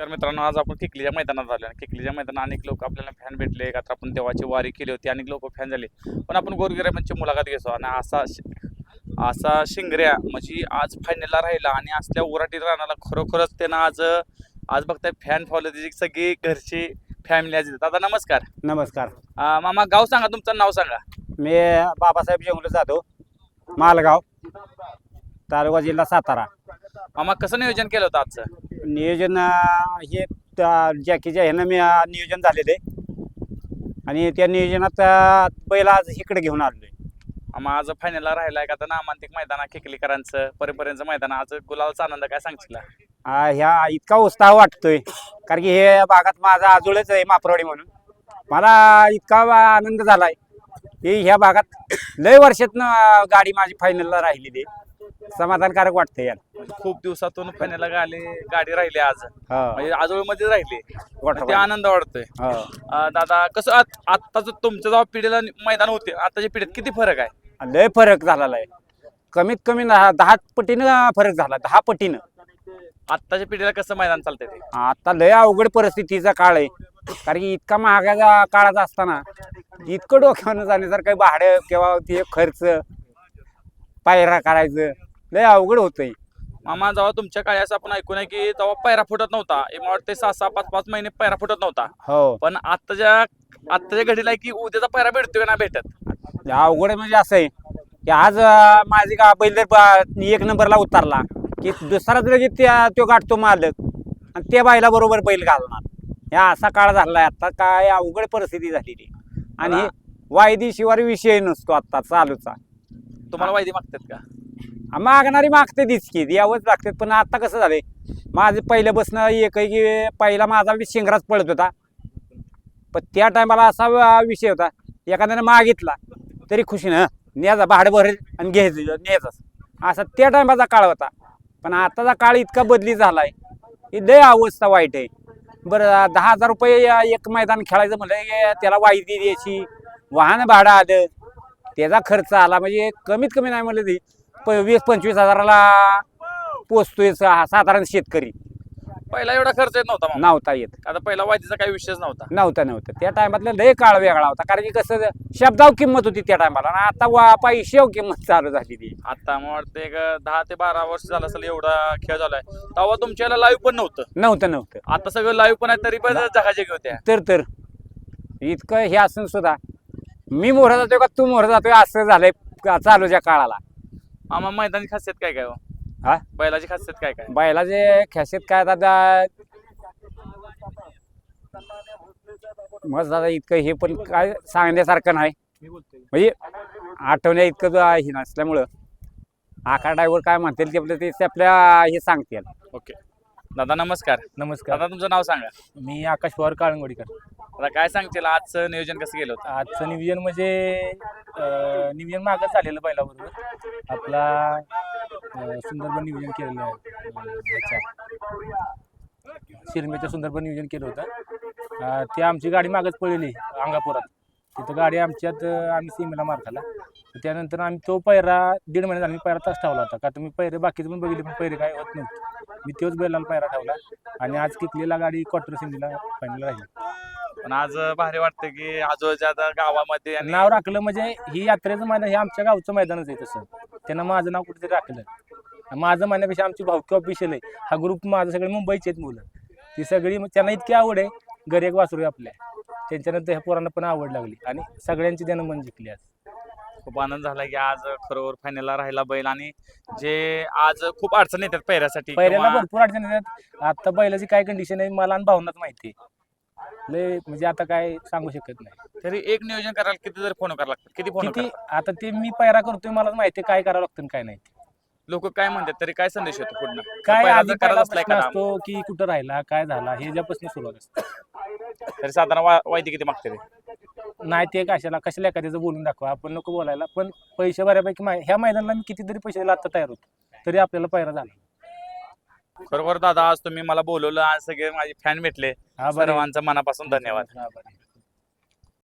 नमस्कार मित्रांनो आज आपण किकलीच्या मैदानात आलो आणि किकलीच्या मैदानात अनेक लोक आपल्याला फॅन भेटले. का तर आपण देवाची वारी केली होती अनेक लोक फॅन झाले. पण आपण गोरगिराबांची मुलाखत घेतो आणि असा असा शिंगऱ्या म्हणजे आज फायनलला राहिला आणि असल्या उराटीत राहणारा खरोखरच त्यानं आज आज बघताय फॅन फॉलो त्याची सगळी घरची फॅमिली आज. दादा नमस्कार. नमस्कार. मामा गाव सांगा तुमचं नाव सांगा. मी बाबासाहेब जेवलं जाधव मालगाव तालुका जिल्हा सातारा. मामा कसं नियोजन केलं होतं आजचं? नियोजन अं, हे त्या जॅकीच्या ह्यानं मी अं, नियोजन झालेलं आहे. आणि त्या नियोजनात अं, बैल आज इकडे घेऊन आलोय. मामा आज फायनलला राहिलाय का? तर नामांतिक मैदान आहे किकलीकरांचं परंपरेचं मैदान. आज गुलालचा आनंद काय सांगशील? ह्या इतका उत्साह वाटतोय. कारण की हे भागात माझा आजोळच आहे मापरवाडी म्हणून. मला इतका आनंद झालाय. की ह्या भागात लय वर्षातनं गाडी माझी फायनलला राहिलेली आहे. समाधानकारक वाटतंय याला. खूप दिवसातून फायनलला गाडी गाडी राहिली आज. हो, म्हणजे आजोळमध्ये राहिली. वाटतं, ते आनंद वाटतोय हो. अं, दादा कसं आत- आत्ताचं तुमच्या जेव्हा पिढीला मैदान होते. आताच्या पिढीत किती फरक आहे? लय फरक झालेला आहे. कमीत कमी दहा दहा पटीनं फरक झाला. दहा पटीनं. आत्ताच्या पिढीला कसं मैदान चालतंय ते? आता लय अवघड परिस्थितीचा काळ आहे. कारण की इतका महागाचा काळाचा असताना इतकं डोक्यावर जाण्यासारखं भाडं किंवा ते खर्च पायरा करायचं लय अवघड होतंय. मामा जेव्हा तुमच्या काळी असं आपण ऐकून आहे की तेव्हा पैरा फुटत नव्हता. मला वाटते सहा सहा पाच पाच महिने पैरा फुटत नव्हता. हो. पण आत्ताच्या आत्ताच्या घडीला आहे की उद्याचा पैरा भेटतोय नाही भेटत? अवघड म्हणजे असं आहे की आज अं, माझी का बैल जर ब- एक नंबरला उतरला की दुसराच लगेच त्या तो गाठतो मालक आणि त्या बायला बरोबर बैल घालणार. ह्या असा काळ झालाय आता. काय अवघड परिस्थिती झालेली. आणि मला- वायदी शिवाय विषय नसतो आता चालूचा. तुम्हाला वायदी मागतात का? मागणारी मागते तीच की यावंच लागते. पण आता कसं झालंय माझं पहिलं बसणं एक आहे की पहिला माझा शिंगराच पळत होता. पण त्या टायमाला असा विषय होता एखाद्याने मागितला तरी खुशीनं न्यायचा भाडं भरेल आणि घ्यायचं न्यायचं असा त्या टायमाचा काळ होता. पण आताचा काळ इतका बदली झाला आहे की लय अवस्था वाईट आहे. बरं दहा हजार रुपये एक मैदान खेळायचं म्हणलं त्याला वायदी द्यायची वाहन भाडं आलं त्याचा खर्च आला म्हणजे कमीत कमी नाही म्हणलं ती प वीस पंचवीस हजाराला पोचतोय सा- साधारण शेतकरी. पहिला एवढा खर्च येत नव्हता मामा नव्हता येत. आता पहिला वायदीचा काही विषयच नव्हता. नव्हतं नव्हतं. त्या टायमातला लय काळ वेगळा होता. कारण की कसं शब्दाव किंमत होती त्या टायमाला. आणि आता वा पैशाव किंमत चालू झाली ती. आता मला वाटतं एक दहा ते बारा वर्ष झालं असेल एवढा खेळ झालाय तेव्हा तुमच्याला लाईव्ह पण नव्हतं. नव्हतं नव्हतं. आता सगळं लाईव्ह पण आहे तरी पण जगाजगी होत्या तर तर. इतकं हे असून सुद्धा मी मोहरा जातोय का तू मोहरा जातोय असं झालंय का- चालूच्या काळाला. आम्हा मैदानी खासियत काय काय हो? हा? बैलाची खासियत काय काय? बैलाचे खेसेत काय आता मग दादा इतकं हे पण काय सांगण्यासारखं नाही. म्हणजे आठवण्या इतकं जो हे नसल्यामुळं. आकार ड्रायव्हर काय म्हणतील ते आपलं ते ते आपल्या हे सांगतील. ओके दादा नमस्कार. नमस्कार. दादा तुमचं नाव सांगा. मी आकाश पवार काळंगवाडीकर आता काय सांगतील आजचं नियोजन कसं गेलं होतं? आजचं नियोजन म्हणजे अं, नियोजन मागच झालेलं पहिल्याबरोबर आपला अं, सुंदरबन नियोजन केलेलं आहे. अं, ह्याच्या शिरमेचं सुंदरबन नियोजन केलं होतं. अं, ते आमची गाडी मागच पळली अंगापुरात. तिथं गाडी आमच्यात अं, आम्ही सीमेला मार खाला तर त्यानंतर आम्ही तो पैरा दीड महिना झाला मी पैरा तास ठेवला होता. का तर मी पैरे बाकीचे पण बघितले पण पैरे काय होत नव्हते. मी तोच बैलाला पैरा ठेवला आणि आज किकलेला गाडी क्वार्टर सिंगीला फायनल राहिली. पण आज भारी वाटतं की आजोबाच्या आता गावामध्ये आणि नाव राखलं म्हणजे ही यात्रेचं मैदान हे आमच्या गावचं मैदानच आहे तसं. त्यानं माझं नाव कुठेतरी राखलं. माझं म्हणण्यापेक्षा आमची भावकी ऑफिशियल आहे. हा ग्रुप माझं सगळे मुंबईचे आहेत मुलं. ती सगळी त्यांना इतकी आवड आहे. घरी एक वासरू आहे आपल्या. त्यांच्यानंतर ह्या पोरांना पण आवड लागली आणि सगळ्यांची त्यानं मन जिंकली आज. खूप आनंद झाला की आज खरोबर फायनलला राहिला बैल आणि जे आज खूप अडचण येतात पैऱ्यासाठी पहिल्याला किंवा- भरपूर अडचणी येतात. आता बैलाची काय कंडिशन आहे मला आणि भावनाच माहिती आहे. लय म्हणजे आता काय सांगू शकत नाही. तरी एक नियोजन करायला किती जर फोन करायला लागतात किती फोन किती? आता ते मी पैरा करतोय मला माहिती आहे काय करावं लागतं आणि काय नाही. लोक काय म्हणतात तरी काय संदेश येतो पुढनं? काय पहिला आधी जर करायला पहिला असला प्रश्न एखादा, असतो की कुठं राहिला काय झाला हे ज्यापासून सुरुवात असते. तरी साधारण वा- वायदी किती मागते ते नाही ते कशाला कशाला एखाद्याचं बोलून दाखवा आपण नको बोलायला. पण पैसे बऱ्यापैकी मा- ह्या मैदानाला मी कितीतरी पैसे द्यायला आता तयार होतो. तरी आपल्याला पैरा झाला. खरोखर दादा आज तुम्ही मला बोलवलं आज सगळे माझे फॅन भेटले. हा बरं. सर्वांचा मनापासून धन्यवाद. हा बरं.